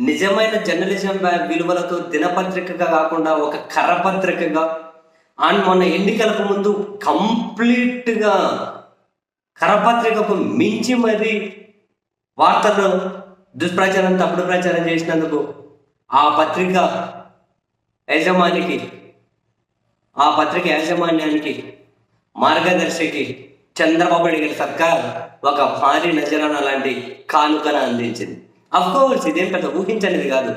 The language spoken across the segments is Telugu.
నిజమైన జర్నలిజం విలువలతో దినపత్రికగా కాకుండా ఒక కరపత్రికగా అండ్ మొన్న ఎన్నికలకు ముందు కంప్లీట్గా కరపత్రికకు మించి మరి వార్తలు దుష్ప్రచారం తప్పుడు ప్రచారం చేసినందుకు ఆ పత్రిక యజమానికి ఆ పత్రిక యాజమాన్యానికి మార్గదర్శికి చంద్రబాబు నాయుడు గారి సర్కార్ ఒక భారీ నజరాన లాంటి కానుకను అందించింది. అఫ్కోర్స్ ఇదేం పెద్ద ఊహించనిది కాదు.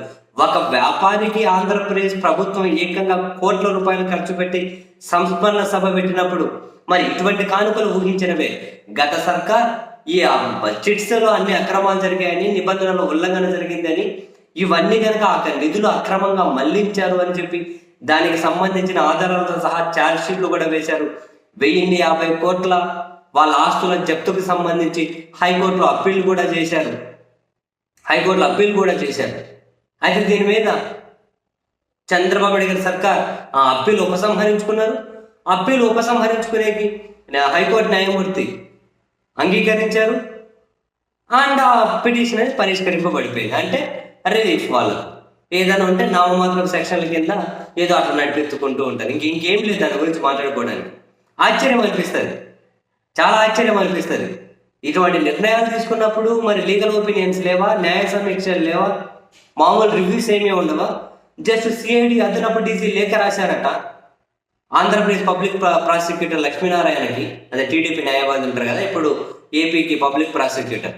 ఒక వ్యాపారికి ఆంధ్రప్రదేశ్ ప్రభుత్వం ఏకంగా కోట్ల రూపాయలు ఖర్చు పెట్టి సంస్మరణ సభ పెట్టినప్పుడు మరి ఇటువంటి కానుకలు ఊహించినవే. గత సర్కార్ ఈ బడ్జెట్స్లో అన్ని అక్రమాలు జరిగాయని నిబంధనల ఉల్లంఘన జరిగిందని ఇవన్నీ కనుక ఆ నిధులు అక్రమంగా మళ్ళించారు అని చెప్పి దానికి సంబంధించిన ఆధారాలతో సహా ఛార్జ్ షీట్లు కూడా వేశారు. వెయ్యిన్ని యాభై కోట్ల వాళ్ళ ఆస్తుల జప్తుకు సంబంధించి హైకోర్టులో అప్పీల్ కూడా చేశారు. హైకోర్టులో అప్పీల్ కూడా చేశారు. అయితే దీని మీద చంద్రబాబు నాయుడు గారి సర్కార్ ఆ అప్పీల్ ఉపసంహరించుకున్నారు. అప్పీల్ ఉపసంహరించుకునేకి హైకోర్టు న్యాయమూర్తి అంగీకరించారు. అండ్ ఆ పిటిషన్ అనేది పరిష్కరింపబడిపోయింది. అంటే రిలీఫ్ వాళ్ళు ఏదైనా ఉంటే నామమాత్రం సెక్షన్ల కింద ఏదో అట్లా నడిపెత్తుకుంటూ ఉంటారు. ఇంక ఇంకేం లేదు దాని గురించి మాట్లాడుకోవడానికి. ఆశ్చర్యం అనిపిస్తుంది. చాలా ఆశ్చర్యం అనిపిస్తుంది. ఇటువంటి నిర్ణయాలు తీసుకున్నప్పుడు మరి లీగల్ ఒపీనియన్స్ లేవా? న్యాయ సమీక్షలు లేవా? మామూలు రివ్యూస్ ఏమీ ఉండవా? జస్ట్ సిఐడి అదనపు డీసీ లేఖ రాశారట. ఆంధ్రప్రదేశ్ పబ్లిక్ ప్రాసిక్యూటర్ లక్ష్మీనారాయణకి అదే టీడీపీ న్యాయవాది ఉంటారు కదా ఇప్పుడు ఏపీకి పబ్లిక్ ప్రాసిక్యూటర్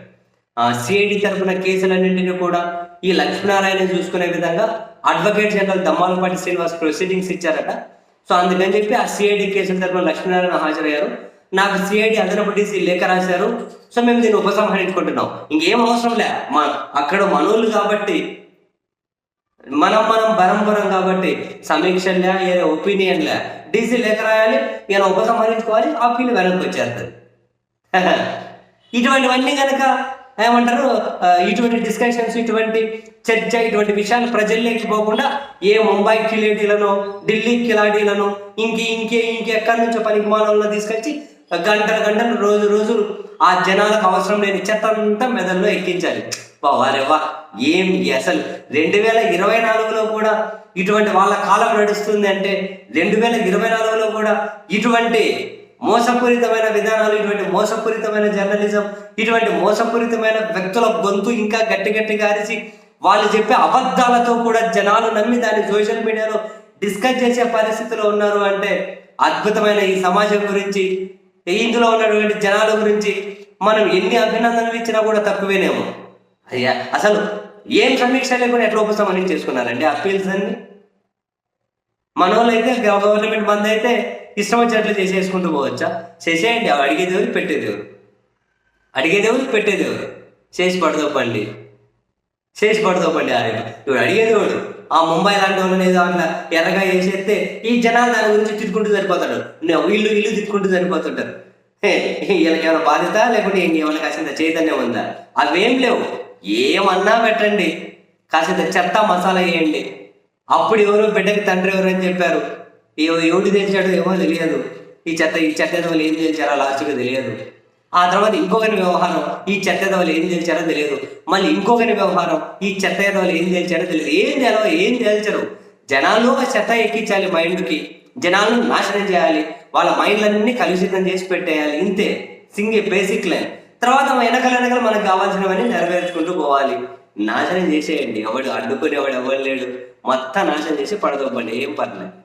సిఐడి తరఫున కేసులన్నింటినీ కూడా ఈ లక్ష్మీనారాయణ చూసుకునే విధంగా advocate general Dammalapati Srinivas proceedings ఇచ్చారట. సో అందుకని చెప్పి ఆ సిఐడి కేసుల తరపున లక్ష్మీనారాయణ హాజరయ్యారు. నాకు సిఐడి అదనపు డీసీ లేఖ రాశారు. సో మేము దీన్ని ఉపసంహరించుకుంటున్నాం ఇంకేం అవసరం లే. మా అక్కడ మనోళ్ళు కాబట్టి మనం మనం బరంబరం కాబట్టి సమీక్షలే ఏదో ఒపీనియన్లే డీసీ లేఖ రాయాలి ఈయన ఉపసంహరించుకోవాలి ఆ ఫీల్ వెనక్కి వచ్చేస్తుంది. ఇటువంటివన్నీ కనుక ఏమంటారు ఇటువంటి డిస్కషన్స్ ఇటువంటి చర్చ ఇటువంటి విషయాలు ప్రజల్లోకి పోకుండా ఏ ముంబై కిలాడీలను ఢిల్లీ కిలాడీలను ఇంకే ఇంకే ఇంకెక్కడి నుంచో పనికి మానవులను తీసుకొచ్చి గంటల గంటలు రోజు రోజులు ఆ జనాలకు అవసరం లేని చెత్త అంతా మెదడులో ఎక్కించాలి. వారెవా ఏం అసలు రెండు వేల ఇరవై నాలుగులో కూడా ఇటువంటి వాళ్ళ కాలం నడుస్తుంది అంటే రెండు వేల ఇరవై నాలుగులో కూడా ఇటువంటి మోసపూరితమైన విధానాలు ఇటువంటి మోసపూరితమైన జర్నలిజం ఇటువంటి మోసపూరితమైన వ్యక్తుల గొంతు ఇంకా గట్టి గట్టిగా అరిచి వాళ్ళు చెప్పే అబద్ధాలతో కూడా జనాలు నమ్మి దాన్ని సోషల్ మీడియాలో డిస్కస్ చేసే పరిస్థితిలో ఉన్నారు అంటే అద్భుతమైన ఈ సమాజం గురించి ఇందులో ఉన్నటువంటి జనాల గురించి మనం ఎన్ని అభినందనలు ఇచ్చినా కూడా తక్కువేనేమో. అయ్యా అసలు ఏం సమీక్ష లేకుండా ఎట్లా ఉపశమనం చేసుకున్నారండి అప్పీల్స్ అన్ని? మన వాళ్ళు అయితే గవర్నమెంట్ మంది అయితే ఇష్టం వచ్చినట్లు చేసేసుకుంటూ పోవచ్చా? చేసేయండి అవి అడిగేది ఎవరు పెట్టేది ఎవరు? అడిగేది పండి చేసి పడదోపండి. చేసి పడదోపండి ఆయన ఇప్పుడు అడిగేది ఆ ముంబై లాంటి వాళ్ళు ఏదో అట్లా ఎర్రగా వేసేస్తే ఈ జనాలు దాని గురించి తిట్టుకుంటూ సరిపోతాడు నే- ఇల్లు ఇల్లు తిట్టుకుంటూ సరిపోతుంటారు. హే, వీళ్ళకి ఏమైనా బాధ్యత లేకుంటే ఇంకేమైనా కాసింత చైతన్యం ఉందా? అవేం లేవు. ఏమన్నా పెట్టండి. కాసింత చెత్త మసాలా వేయండి. అప్పుడు ఎవరో బిడ్డకి తండ్రి ఎవరు అని చెప్పారు. ఎవ- ఎవడు తెలిసాడో ఏమో తెలియదు. ఈ చెత్త ఈ చెత్త ఎదవలు ఏం తెలిసారో లాస్ట్గా తెలియదు. ఆ తర్వాత ఇంకొకరి వ్యవహారం ఈ చెత్త ఎదవలు ఏం తెలిచారో తెలియదు. మళ్ళీ ఇంకొకరి వ్యవహారం ఈ చెత్త ఎదవలు ఏం తెలిచారో తెలియదు. ఏం తెలవ ఏం తెలిచరు. జనాలు ఆ చెత్త ఎక్కించాలి మైండ్కి. జనాలను నాశనం చేయాలి. వాళ్ళ మైండ్లన్నీ కలుషితం చేసి పెట్టేయాలి. ఇంతే. Single basic line. తర్వాత వెనకల వెనకల మనకు కావాల్సినవన్నీ నెరవేర్చుకుంటూ పోవాలి. నాశనం చేసేయండి. ఎవడు అడ్డుకునేవాడు ఎవరు లేడు. మొత్తం నాశనం చేసి పడదొప్పండి ఏం పర్లేదు.